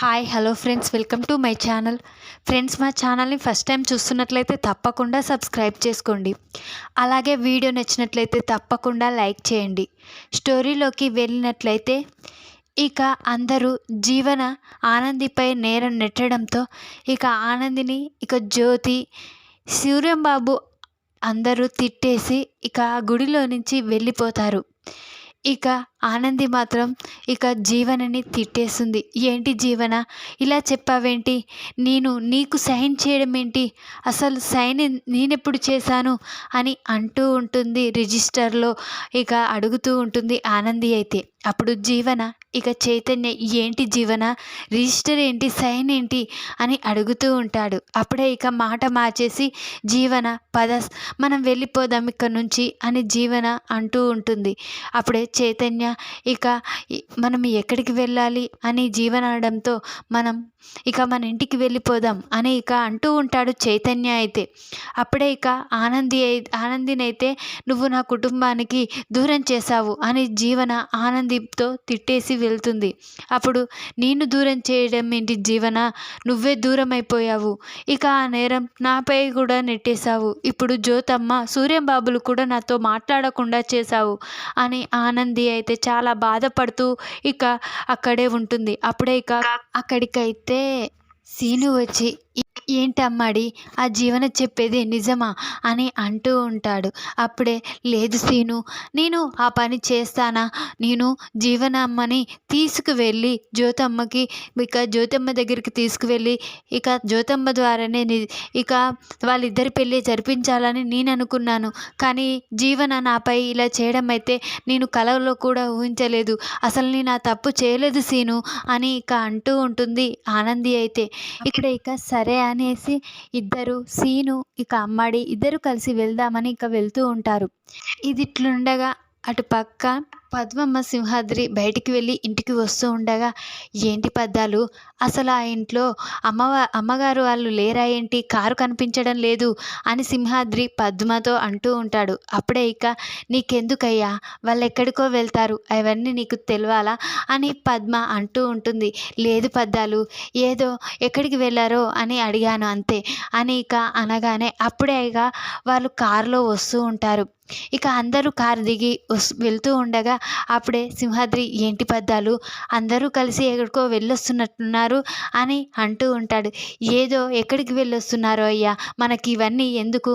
Hi hello friends welcome to my channel friends మా ఛానల్ని first time చూస్తున్నట్లయితే తప్పకుండా సబ్స్క్రైబ్ చేసుకోండి. అలాగే వీడియో నచ్చినట్లయితే తప్పకుండా లైక్ చేయండి. స్టోరీలోకి వెళ్ళినట్లయితే ఇక అందరూ జీవన ఆనందిపై నేరం నెట్టడంతో ఇక ఆనందిని ఇక జ్యోతి సూర్యంబాబు అందరూ తిట్టేసి ఇక ఆ గుడిలో నుంచి వెళ్ళిపోతారు. ఇక ఆనంది మాత్రం ఇక జీవనని తిట్టేస్తుంది ఏంటి జీవన? ఇలా చెప్పావేంటి? నేను నీకు సైన్ చేయడం ఏంటి అసలు సైన్ నేనెప్పుడు చేశాను? అని అంటూ ఉంటుంది రిజిస్టర్లో ఇక అడుగుతూ ఉంటుంది ఆనంది అయితే. అప్పుడు జీవన ఇక చైతన్య ఏంటి జీవన? రిజిస్టర్ ఏంటి? సైన్ ఏంటి? అని అడుగుతూ ఉంటాడు. అప్పుడే ఇక మాట మార్చేసి జీవన పద మనం వెళ్ళిపోదాం ఇక్కడ నుంచి అని జీవన అంటూ ఉంటుంది. అప్పుడే చైతన్య ఇక మనం ఎక్కడికి వెళ్ళాలి అని జీవనాడంతో మనం ఇక మన ఇంటికి వెళ్ళిపోదాం అని ఇక అంటూ ఉంటాడు చైతన్య అయితే. అప్పుడే ఇక ఆనంది ఆనందినైతే నువ్వు నా కుటుంబానికి దూరం చేశావు అని జీవన ఆనందితో తిట్టేసి వెళ్తుంది. అప్పుడు నేను దూరం చేయడం ఏంటి జీవన? నువ్వే దూరం అయిపోయావు ఇక ఆ నేరం నాపై కూడా నెట్టేశావు. ఇప్పుడు జ్యోతమ్మ సూర్యంబాబులు కూడా నాతో మాట్లాడకుండా చేశావు అని ఆనంది అయితే చాలా బాధపడుతూ ఇక అక్కడే ఉంటుంది. అప్పుడే ఇక అక్కడికైతే సీను వచ్చి "ఏ- ఏంటమ్మాడి ఆ జీవన చెప్పేది నిజమా? అని అంటూ ఉంటాడు. అప్పుడే లేదు సీను నేను ఆ పని చేస్తానా? నేను జీవనమ్మని తీసుకువెళ్ళి జ్యోతమ్మకి ఇక జ్యోతమ్మ దగ్గరికి తీసుకువెళ్ళి ఇక జ్యోతమ్మ ద్వారానే ని- ఇక వాళ్ళిద్దరి పెళ్ళి జరిపించాలని నేను అనుకున్నాను. కానీ జీవన నాపై ఇలా చేయడం అయితే నేను కలలో కూడా ఊహించలేదు. అసలు నేను ఆ తప్పు చేయలేదు సీను అని ఇక అంటూ ఉంటుంది ఆనంది అయితే. ఇక్కడ ఇక సరే. అనేసి ఇద్దరు సీను ఇక అమ్మడి ఇద్దరు కలిసి వెళ్దామని ఇక వెళ్తూ ఉంటారు. ఇది ఇట్లుండగా అటు పక్క పద్మమ్మ సింహాద్రి బయటికి వెళ్ళి ఇంటికి వస్తూ ఉండగా ఏంటి పద్దాలు? అసలు ఆ ఇంట్లో అమ్మవా అమ్మగారు వాళ్ళు లేరా ఏంటి? కారు కనిపించడం లేదు అని సింహాద్రి పద్మతో అంటూ ఉంటాడు. అప్పుడే ఇక నీకెందుకయ్యా? వాళ్ళు ఎక్కడికో వెళ్తారు. అవన్నీ నీకు తెలియాలా అని పద్మ అంటూ ఉంటుంది. లేదు పద్దాలు. ఏదో ఎక్కడికి వెళ్ళారో అని అడిగాను అంతే అని ఇక అనగానే అప్పుడే ఇక వాళ్ళు కారులో వస్తూ ఉంటారు. ఇక అందరూ కారు దిగి వస్ వెళ్తూ ఉండగా అప్పుడే సింహాద్రి ఏంటి పద్దాలు? అందరూ కలిసి ఎక్కడికో వెళ్ళొస్తున్నట్టున్నారు అని అంటూ ఉంటాడు. ఏదో ఎక్కడికి వెళ్ళొస్తున్నారో అయ్యా మనకి ఇవన్నీ ఎందుకు?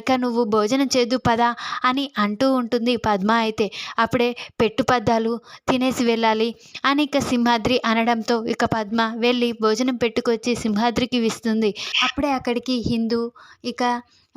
ఇక నువ్వు భోజనం చేద్దు పదా అని అంటూ ఉంటుంది పద్మ అయితే. అప్పుడే పెట్టు పద్దాలు తినేసి వెళ్ళాలి అని ఇక సింహాద్రి అనడంతో ఇక పద్మ వెళ్ళి భోజనం పెట్టుకొచ్చి సింహాద్రికి ఇస్తుంది. అప్పుడే అక్కడికి హిందూ ఇక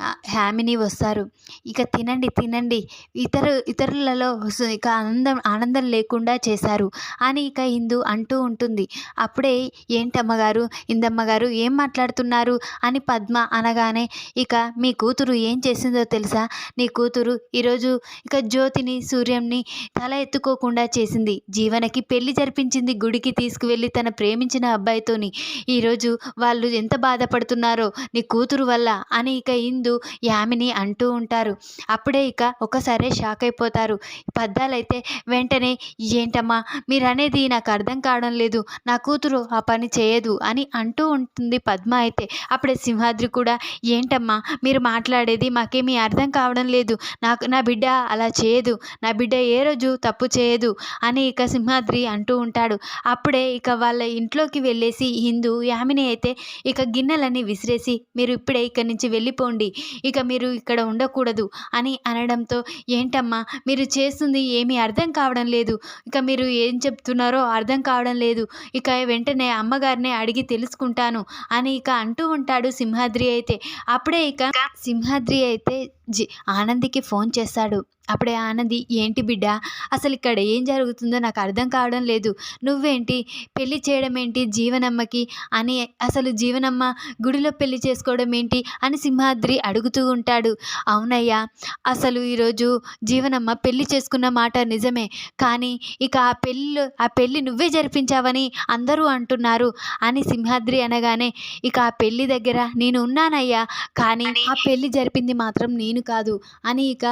ఆ, హ్యామిని వస్తారు. ఇక తినండి తినండి. ఇతర ఇతరులలో ఇక ఆనందం ఆనందం లేకుండా చేశారు అని ఇక హిందూ అంటూ ఉంటుంది. అప్పుడే ఏంటమ్మగారు ఇందమ్మగారు ఏం మాట్లాడుతున్నారు అని పద్మ అనగానే ఇక మీ కూతురు ఏం చేసిందో తెలుసా? నీ కూతురు ఈరోజు ఇక జ్యోతిని సూర్యంని తల ఎత్తుకోకుండా చేసింది. జీవనకి పెళ్ళి జరిపించింది గుడికి తీసుకువెళ్ళి తన ప్రేమించిన అబ్బాయితోని. ఈరోజు వాళ్ళు ఎంత బాధపడుతున్నారో నీ కూతురు వల్ల అని ఇక ఇందు యామిని అంటూ ఉంటారు. అప్పుడే ఇక ఒకసారే షాక్ అయిపోతారు. పద్దాలైతే వెంటనే ఏంటమ్మా మీరనేది నాకు అర్థం కావడం లేదు. నా కూతురు ఆ పని చేయదు అని అంటూ ఉంటుంది పద్మ అయితే. అప్పుడే సింహాద్రి కూడా ఏంటమ్మా మీరు మాట్లాడేది మాకేమీ అర్థం కావడం లేదు. నాకు నా బిడ్డ అలా చేయదు. నా బిడ్డ ఏ రోజు తప్పు చేయదు అని ఇక సింహాద్రి అంటూ ఉంటాడు. అప్పుడే ఇక వాళ్ళ ఇంట్లోకి వెళ్ళేసి హిందూ యామిని అయితే ఇక గిన్నెలన్నీ విసిరేసి మీరు ఇప్పుడే ఇక్కడి నుంచి వెళ్ళిపోండి. ఇక మీరు ఇక్కడ ఉండకూడదు అని అనడంతో ఏంటమ్మా మీరు చేస్తుంది ఏమీ అర్థం కావడం లేదు. ఇక మీరు ఏం చెప్తున్నారో అర్థం కావడం లేదు. ఇక వెంటనే అమ్మగారిని అడిగి తెలుసుకుంటాను అని ఇక అంటూ ఉంటాడు సింహాద్రి అయితే. అప్పుడే ఇక సింహాద్రి అయితే జి ఆనందికి ఫోన్ చేస్తాడు. అప్పుడే ఆనంది ఏంటి బిడ్డ అసలు ఇక్కడ ఏం జరుగుతుందో నాకు అర్థం కావడం లేదు. నువ్వేంటి? పెళ్ళి చేయడం ఏంటి జీవనమ్మకి? అని అసలు జీవనమ్మ గుడిలో పెళ్ళి చేసుకోవడం ఏంటి అని సింహాద్రి అడుగుతూ ఉంటాడు. అవునయ్యా అసలు ఈరోజు జీవనమ్మ పెళ్ళి చేసుకున్న మాట నిజమే. కానీ ఇక ఆ పెళ్ళి ఆ పెళ్ళి నువ్వే జరిపించావని అందరూ అంటున్నారు అని సింహాద్రి అనగానే ఇక ఆ పెళ్ళి దగ్గర నేను ఉన్నానయ్యా కానీ ఆ పెళ్ళి జరిపింది మాత్రం నేను కాదు అని ఇక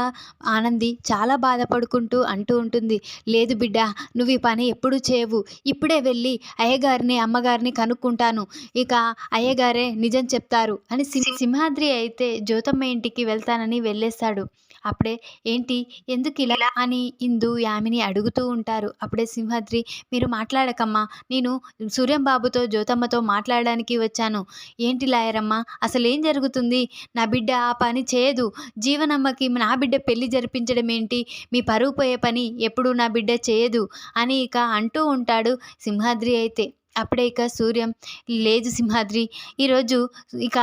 ఆనంది అంది చాలా బాధపడుకుంటూ అంటూ ఉంటుంది. లేదు బిడ్డ నువ్వు ఈ పని ఎప్పుడు చేయవు. ఇప్పుడే వెళ్ళి అయ్యగారిని అమ్మగారిని కనుక్కుంటాను. ఇక అయ్యగారే నిజం చెప్తారు అని సింహాద్రి అయితే జ్యోతమ్మ ఇంటికి వెళ్తానని వెళ్ళేస్తాడు. అప్పుడే ఏంటి? ఎందుకు ఇలా? అని ఇందు యామిని అడుగుతూ ఉంటారు. అప్పుడే సింహాద్రి మీరు మాట్లాడకమ్మా. నేను సూర్యం బాబుతో జ్యోతమ్మతో మాట్లాడడానికి వచ్చాను. ఏంటి లాయరమ్మ? అసలు ఏం జరుగుతుంది? నా బిడ్డ ఆ పని చేయదు. జీవనమ్మకి నా బిడ్డ పెళ్ళి జరిపించడం ఏంటి మీ పరువు పోయే పని ఎప్పుడు నా బిడ్డ చేయదు. అని ఇక అంటూ ఉంటాడు సింహాద్రి అయితే. అప్పుడే ఇక సూర్యం లేదు సింహాద్రి. ఈరోజు ఇక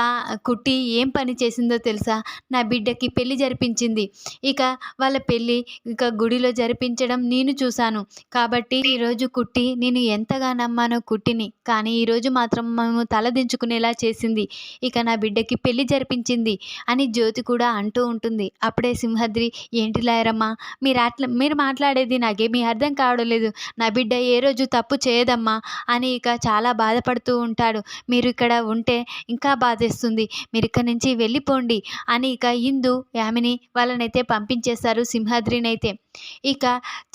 కుట్టి ఏం పని చేసిందో తెలుసా? నా బిడ్డకి పెళ్ళి జరిపించింది. ఇక వాళ్ళ పెళ్ళి ఇక గుడిలో జరిపించడం నేను చూశాను. కాబట్టి ఈరోజు కుట్టి నేను ఎంతగా నమ్మానో కుట్టిని. కానీ ఈరోజు మాత్రం మేము తలదించుకునేలా చేసింది. ఇక నా బిడ్డకి పెళ్ళి జరిపించింది అని జ్యోతి కూడా అంటూ ఉంటుంది. అప్పుడే సింహాద్రి ఏంటి లాయరమ్మా? మీరు అట్లా మీరు మాట్లాడేది నాకేమీ అర్థం కావడం లేదు. నా బిడ్డ ఏ రోజు తప్పు చేయదమ్మా అని ఇక చాలా బాధపడుతూ ఉంటాడు. మీరు ఇక్కడ ఉంటే ఇంకా బాధేస్తుంది. మీరు ఇక్కడి నుంచి వెళ్ళిపోండి అని ఇక ఇందు యామిని వాళ్ళనైతే పంపించేస్తారు సింహాద్రినైతే. ఇక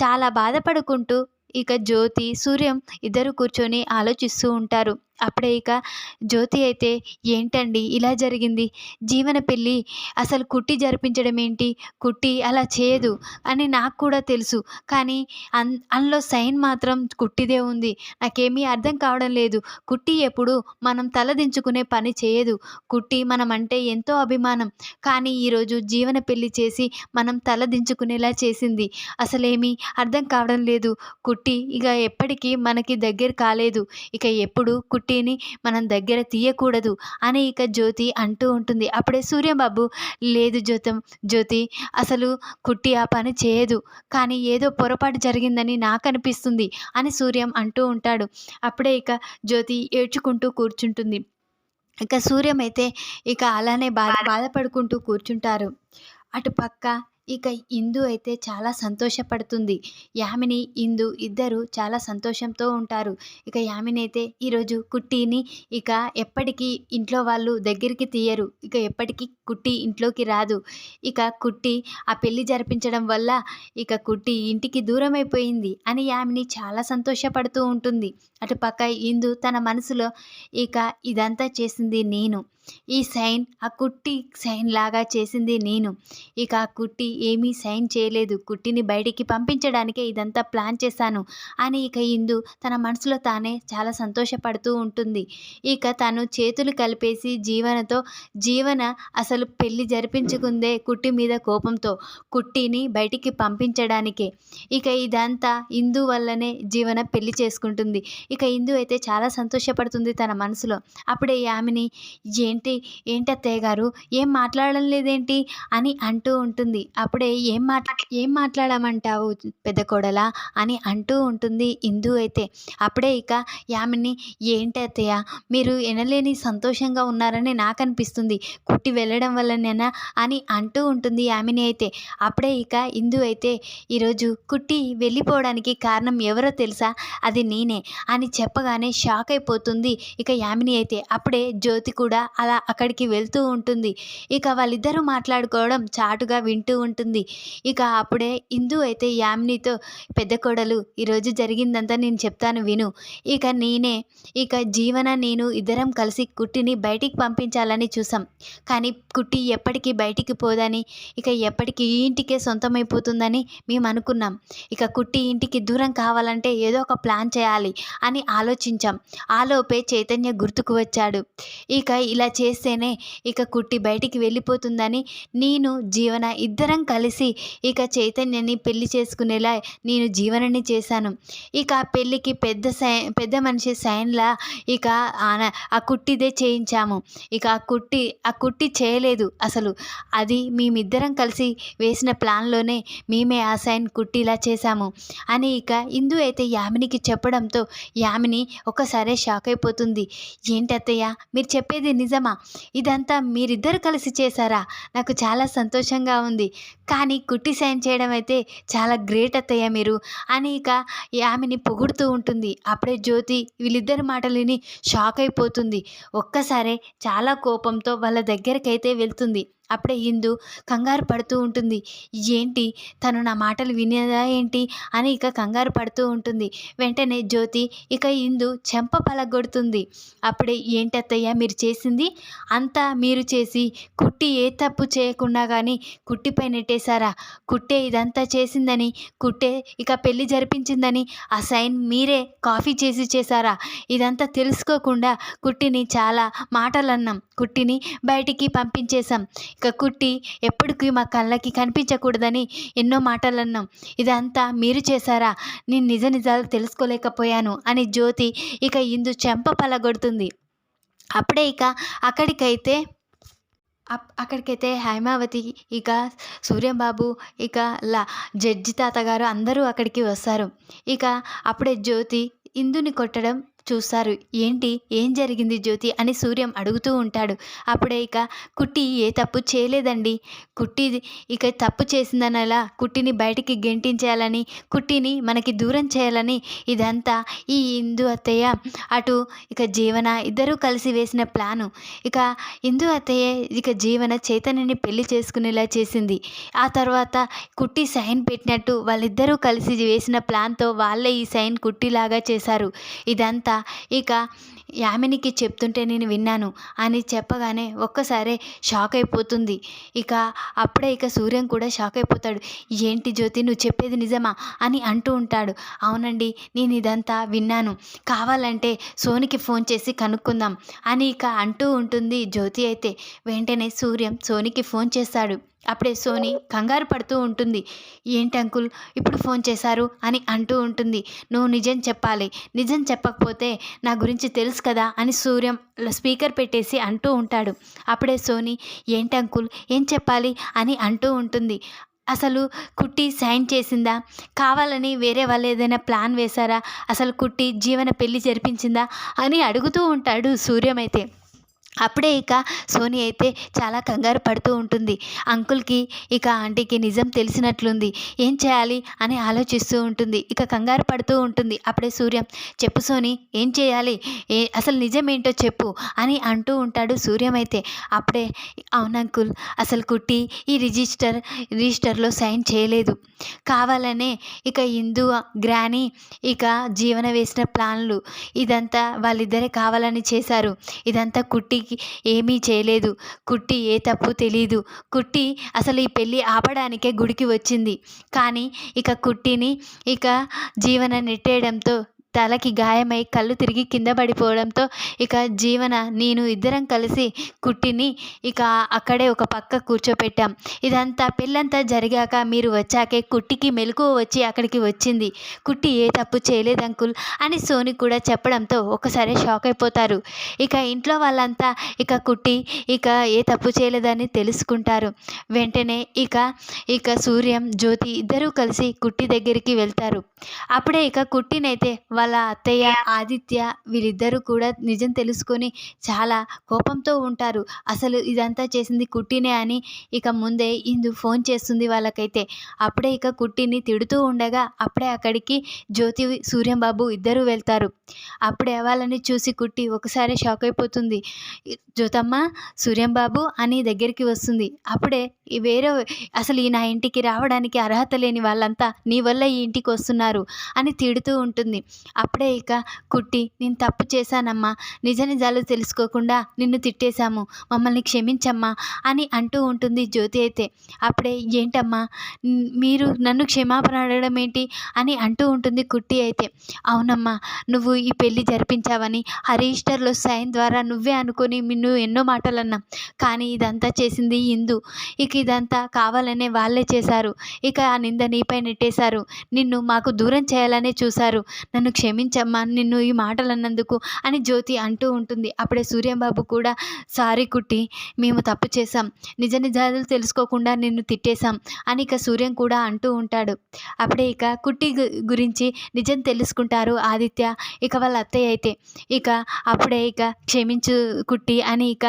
చాలా బాధపడుకుంటూ ఇక జ్యోతి సూర్యం ఇద్దరు కూర్చొని ఆలోచిస్తూ ఉంటారు. అప్పుడే ఇక జ్యోతి అయితే ఏంటండి ఇలా జరిగింది? జీవన పెళ్ళి అసలు కుట్టి జరిపించడం ఏంటి? కుట్టి అలా చేయదు అని నాకు కూడా తెలుసు. కానీ అన్ అందులో సైన్ మాత్రం కుట్టిదే ఉంది. నాకేమీ అర్థం కావడం లేదు. కుట్టి ఎప్పుడు మనం తలదించుకునే పని చేయదు. కుట్టి మనం అంటే ఎంతో అభిమానం. కానీ ఈరోజు జీవన పెళ్ళి చేసి మనం తలదించుకునేలా చేసింది. అసలేమీ అర్థం కావడం లేదు. కుట్టి ఇక ఎప్పటికీ మనకి దగ్గర కాలేదు. ఇక ఎప్పుడు కుట్టి కుట్టిని మనం దగ్గర తీయకూడదు అని ఇక జ్యోతి అంటూ ఉంటుంది. అప్పుడే సూర్యబాబు లేదు జ్యోతం జ్యోతి అసలు కుట్టి ఆ పని చేయదు. కానీ ఏదో పొరపాటు జరిగిందని నాకు అనిపిస్తుంది అని సూర్యం అంటూ ఉంటాడు. అప్పుడే ఇక జ్యోతి ఏడ్చుకుంటూ కూర్చుంటుంది. ఇక సూర్యం అయితే ఇక అలానే బాధ బాధపడుకుంటూ కూర్చుంటారు. అటు పక్క ఇక ఇందు అయితే చాలా సంతోషపడుతుంది. యామిని ఇందు ఇద్దరు చాలా సంతోషంతో ఉంటారు. ఇక యామిని అయితే ఈరోజు కుట్టిని ఇక ఎప్పటికీ ఇంట్లో వాళ్ళు దగ్గరికి తీయరు. ఇక ఎప్పటికీ కుట్టి ఇంట్లోకి రాదు. ఇక కుట్టి ఆ పెళ్ళి జరిపించడం వల్ల ఇక కుట్టి ఇంటికి దూరం అయిపోయింది అని యామిని చాలా సంతోషపడుతూ ఉంటుంది. అటు పక్క ఇందు తన మనసులో ఇక ఇదంతా చేసింది నేను. ఈ సైన్ ఆ కుట్టి సైన్ లాగా చేసింది నేను. ఇక ఆ కుట్టి ఏమీ సైన్ చేయలేదు. కుట్టిని బయటికి పంపించడానికే ఇదంతా ప్లాన్ చేశాను. అని ఇక ఇందు తన మనసులో తానే చాలా సంతోషపడుతూ ఉంటుంది. ఇక తను చేతులు కలిపేసి జీవనతో జీవన అసలు పెళ్ళి జరిపించుకుందే కుట్టి మీద కోపంతో కుట్టిని బయటికి పంపించడానికే. ఇక ఇదంతా ఇందు వల్లనే జీవన పెళ్ళి చేసుకుంటుంది. ఇక ఇందు అయితే చాలా సంతోషపడుతుంది తన మనసులో. అప్పుడే యామిని ఏంటి ఏంటి అత్తయ్య గారు? ఏం మాట్లాడడం లేదేంటి? అని అంటూ ఉంటుంది. అప్పుడే ఏం మాట్లా ఏం మాట్లాడమంటావు పెద్ద కోడలా? అని అంటూ ఉంటుంది ఇందు అయితే. అప్పుడే ఇక యామిని ఏంటి మీరు ఎనలేని సంతోషంగా ఉన్నారని నాకు అనిపిస్తుంది కుట్టి వెళ్ళడం వల్లనేనా? అని అంటూ ఉంటుంది యామిని అయితే. అప్పుడే ఇక ఇందు అయితే ఈరోజు కుట్టి వెళ్ళిపోవడానికి కారణం ఎవరో తెలుసా? అది నేనే అని చెప్పగానే షాక్ అయిపోతుంది ఇక యామిని అయితే. అప్పుడే జ్యోతి కూడా అలా అక్కడికి వెళ్తూ ఉంటుంది. ఇక వాళ్ళిద్దరూ మాట్లాడుకోవడం చాటుగా వింటూ ఉంటుంది. ఇక అప్పుడే ఇందు అయితే యామినితో పెద్ద కోడలు ఈరోజు జరిగిందంతా నేను చెప్తాను విను. ఇక నేనే ఇక జీవన నేను ఇద్దరం కలిసి కుట్టిని బయటికి పంపించాలని చూసాం కానీ కుట్టి ఎప్పటికీ బయటికి పోదని ఇక ఎప్పటికీ ఈ ఇంటికే సొంతమైపోతుందని మేము అనుకున్నాం. ఇక కుట్టి ఇంటికి దూరం కావాలంటే ఏదో ఒక ప్లాన్ చేయాలి అని ఆలోచించాం. ఆలోపే చైతన్య గుర్తుకు వచ్చాడు. ఇక ఇలా చేస్తేనే ఇక కుట్టి బయటికి వెళ్ళిపోతుందని నేను జీవన ఇద్దరం కలిసి ఇక చైతన్యని పెళ్ళి చేసుకునేలా నేను జీవనని చేశాను. ఇక పెళ్ళికి పెద్ద సై పెద్ద మనిషి సైన్లా ఇక ఆన- ఆ కుట్టిదే చేయించాము. ఇక ఆ కుట్టి ఆ కుట్టి చేయలేదు అసలు. అది మేమిద్దరం కలిసి వేసిన ప్లాన్లోనే మేమే ఆ సైన్ కుట్టిలా చేశాము. అని ఇక ఇందు అయితే యామినికి చెప్పడంతో యామిని ఒకసారే షాక్ అయిపోతుంది. ఏంటి అత్తయ్య మీరు చెప్పేది నిజమా? ఇదంతా మీరిద్దరు కలిసి చేశారా? నాకు చాలా సంతోషంగా ఉంది. కానీ కుట్టి సైన్ చేయడం అయితే చాలా గ్రేట్ అత్తయ్య మీరు. అని ఇక ఆమెని పొగుడుతూ ఉంటుంది. అప్పుడే జ్యోతి వీళ్ళిద్దరి మాటలు విని షాక్ అయిపోతుంది. ఒక్కసారే చాలా కోపంతో వాళ్ళ దగ్గరికైతే వెళ్తుంది. అప్పుడే ఇందు కంగారు పడుతూ ఉంటుంది. ఏంటి? తను నా మాటలు వినేదా ఏంటి? అని ఇక కంగారు పడుతూ ఉంటుంది. వెంటనే జ్యోతి ఇక ఇందు చెంప పలగొడుతుంది. అప్పుడే ఏంటి అత్తయ్య మీరు చేసింది? అంతా మీరు చేసి. కుట్టి ఏ తప్పు చేయకుండా కానీ కుట్టిపై నెట్టేశారా? కుట్టే ఇదంతా చేసిందని కుట్టే ఇక పెళ్ళి జరిపించిందని ఆ సైన్ మీరే కాఫీ చేసి చేశారా? ఇదంతా తెలుసుకోకుండా కుట్టిని చాలా మాటలు అన్నాం కుట్టిని బయటికి పంపించేశాం. ఇక కుట్టి ఎప్పటికీ మా కళ్ళకి కనిపించకూడదని ఎన్నో మాటలు అన్నాం ఇదంతా మీరు చేశారా? నేను నిజ నిజాలు తెలుసుకోలేకపోయాను అని జ్యోతి ఇక ఇందు చెంప పలగొడుతుంది. అప్పుడే ఇక అక్కడికైతే అప్ అక్కడికైతే హైమావతి ఇక సూర్యంబాబు ఇక లా జడ్జి తాతగారు అందరూ అక్కడికి వస్తారు. ఇక అప్పుడే జ్యోతి ఇందుని కొట్టడం చూస్తారు. ఏంటి? ఏం జరిగింది జ్యోతి? అని సూర్యం అడుగుతూ ఉంటాడు. అప్పుడే ఇక కుట్టి ఏ తప్పు చేయలేదండి. కుట్టి ఇక తప్పు చేసిందనలా కుట్టిని బయటికి గెంటించేయాలని కుట్టిని మనకి దూరం చేయాలని ఇదంతా ఈ ఇందు అత్తయ్య అటు ఇక జీవన ఇద్దరూ కలిసి వేసిన ప్లాను. ఇక ఇందు అత్తయ్య ఇక జీవన చైతన్యని పెళ్ళి చేసుకునేలా చేసింది. ఆ తర్వాత కుట్టి సైన్ పెట్టినట్టు వాళ్ళిద్దరూ కలిసి వేసిన ప్లాన్తో వాళ్ళే ఈ సైన్ కుట్టిలాగా చేశారు. ఇదంతా ఇక యామినికి చెప్తుంటే నేను విన్నాను. అని చెప్పగానే ఒక్కసారే షాక్ అయిపోతుంది. ఇక అప్పుడే ఇక సూర్యం కూడా షాక్ అయిపోతాడు. ఏంటి జ్యోతి నువ్వు చెప్పేది నిజమా? అని అంటూ ఉంటాడు. అవునండి నేను ఇదంతా విన్నాను. కావాలంటే సోనికి ఫోన్ చేసి కనుక్కుందాం అని ఇక అంటూ ఉంటుంది జ్యోతి అయితే. వెంటనే సూర్యం సోనికి ఫోన్ చేస్తాడు. అప్పుడే సోని కంగారు పడుతూ ఉంటుంది. ఏంటి అంకుల్ ఇప్పుడు ఫోన్ చేశారు? అని అంటూ ఉంటుంది. నువ్వు నిజం చెప్పాలి. నిజం చెప్పకపోతే నా గురించి తెలుసు కదా అని సూర్యం స్పీకర్ పెట్టేసి అంటూ ఉంటాడు. అప్పుడే సోని ఏంటి అంకుల్? ఏం చెప్పాలి? అని అంటూ ఉంటుంది. అసలు కుట్టి సైన్ చేసిందా? కావాలని వేరే వాళ్ళు ఏదైనా ప్లాన్ వేశారా? అసలు కుట్టి జీవన పెళ్ళి జరిపించిందా? అని అడుగుతూ ఉంటాడు సూర్యమైతే. అప్పుడే ఇక సోని అయితే చాలా కంగారు పడుతూ ఉంటుంది. అంకుల్కి ఇక ఆంటీకి నిజం తెలిసినట్లుంది. ఏం చేయాలి అని ఆలోచిస్తూ ఉంటుంది. ఇక కంగారు పడుతూ ఉంటుంది. అప్పుడే సూర్యం చెప్పు సోని ఏం చేయాలి? ఏ అసలు నిజం ఏంటో చెప్పు అని అంటూ ఉంటాడు సూర్యం అయితే అప్పుడే అవును అంకుల్ అసలు కుట్టి ఈ రిజిస్టర్ రిజిస్టర్లో సైన్ చేయలేదు. కావాలనే ఇక హిందూ గ్రాని ఇక జీవన వేసిన ప్లాన్లు. ఇదంతా వాళ్ళిద్దరే కావాలని చేశారు. ఇదంతా కుట్టి కుట్టికి ఏమీ చేయలేదు. కుట్టి ఏ తప్పు తెలీదు. కుట్టి అసలు ఈ పెళ్ళి ఆపడానికే గుడికి వచ్చింది. కానీ ఇక కుట్టిని ఇక జీవన నెట్టేయడంతో తలకి గాయమై కళ్ళు తిరిగి కింద పడిపోవడంతో ఇక జీవన నేను ఇద్దరం కలిసి కుట్టిని ఇక అక్కడే ఒక పక్క కూర్చోపెట్టాం. ఇదంతా పెళ్ళంతా జరిగాక మీరు వచ్చాకే కుట్టికి మెలకువ వచ్చి అక్కడికి వచ్చింది. కుట్టి ఏ తప్పు చేయలేదు అంకుల్ అని సోని కూడా చెప్పడంతో ఒకసారి షాక్ అయిపోతారు. ఇక ఇంట్లో వాళ్ళంతా ఇక కుట్టి ఇక ఏ తప్పు చేయలేదని తెలుసుకుంటారు. వెంటనే ఇక ఇక సూర్యం జ్యోతి ఇద్దరూ కలిసి కుట్టి దగ్గరికి వెళ్తారు. అప్పుడే ఇక కుట్టినైతే వాళ్ళ అత్తయ్య ఆదిత్య వీళ్ళిద్దరూ కూడా నిజం తెలుసుకొని చాలా కోపంతో ఉంటారు. అసలు ఇదంతా చేసింది కుట్టినే అని ఇక ముందే ఇందు ఫోన్ చేస్తుంది వాళ్ళకైతే. అప్పుడే ఇక కుట్టిని తిడుతూ ఉండగా అప్పుడే అక్కడికి జ్యోతి సూర్యంబాబు ఇద్దరూ వెళ్తారు. అప్పుడే వాళ్ళని చూసి కుట్టి ఒకసారి షాక్ అయిపోతుంది. జ్యోతమ్మ సూర్యంబాబు అని దగ్గరికి వస్తుంది. అప్పుడే వేరే అసలు ఈ నా ఇంటికి రావడానికి అర్హత లేని వాళ్ళంతా నీ వల్ల ఈ ఇంటికి వస్తున్నారు అని తిడుతూ ఉంటుంది. అప్పుడే ఇక కుట్టి నేను తప్పు చేశానమ్మా. నిజ నిజాలు తెలుసుకోకుండా నిన్ను తిట్టేశాము. మమ్మల్ని క్షమించమ్మా అని అంటూ ఉంటుంది జ్యోతి అయితే. అప్పుడే ఏంటమ్మా? మీరు నన్ను క్షమాపణ అడగడం ఏంటి? అని అంటూ ఉంటుంది కుట్టి అయితే. అవునమ్మా నువ్వు ఈ పెళ్ళి జరిపించావని హరిస్టర్లో సైన్ ద్వారా నువ్వే అనుకొని నిన్ను ఎన్నో మాటలు అన్నాం కానీ ఇదంతా చేసింది ఇందు. ఇక ఇదంతా కావాలనే వాళ్ళే చేశారు. ఇక ఆ నింద నీపై నెట్టేశారు. నిన్ను మాకు దూరం చేయాలనే చూశారు. నన్ను క్షమించమ్మా నిన్ను ఈ మాటలు అన్నందుకు అని జ్యోతి అంటూ ఉంటుంది. అప్పుడే సూర్యంబాబు కూడా సారీ కుట్టి మేము తప్పు చేశాం. నిజ నిజాలు తెలుసుకోకుండా నిన్ను తిట్టేశాం అని ఇక సూర్యం కూడా అంటూ ఉంటాడు. అప్పుడే ఇక కుట్టి గురించి నిజం తెలుసుకుంటారు ఆదిత్య ఇక వాళ్ళ అత్తయ్య అయితే. ఇక అప్పుడే ఇక క్షమించు కుట్టి అని ఇక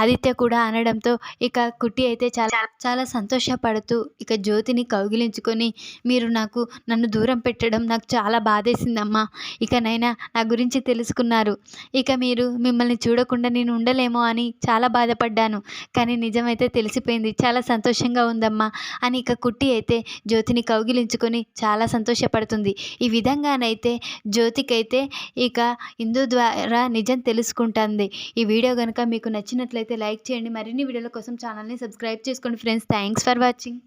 ఆదిత్య కూడా అనడంతో ఇక కుట్టి అయితే చాలా చాలా సంతోషపడుతూ ఇక జ్యోతిని కౌగిలించుకొని మీరు నాకు నన్ను దూరం పెట్టడం నాకు చాలా బాధేసిందమ్మా. అమ్మా ఇకనైనా నా గురించి తెలుసుకున్నారు. ఇక మీరు మిమ్మల్ని చూడకుండా నేను ఉండలేమో అని చాలా బాధపడ్డాను. కానీ నిజమైతే తెలిసిపోయింది. చాలా సంతోషంగా ఉందమ్మా అని ఇక కుట్టి అయితే జ్యోతిని కౌగిలించుకొని చాలా సంతోషపడుతుంది. ఈ విధంగానైతే జ్యోతికైతే ఇక ఇందు ద్వారా నిజం తెలుసుకుంటుంది. ఈ వీడియో కనుక మీకు నచ్చినట్లయితే లైక్ చేయండి. మరిన్ని వీడియోల కోసం ఛానల్ని సబ్స్క్రైబ్ చేసుకోండి ఫ్రెండ్స్. Thanks for watching.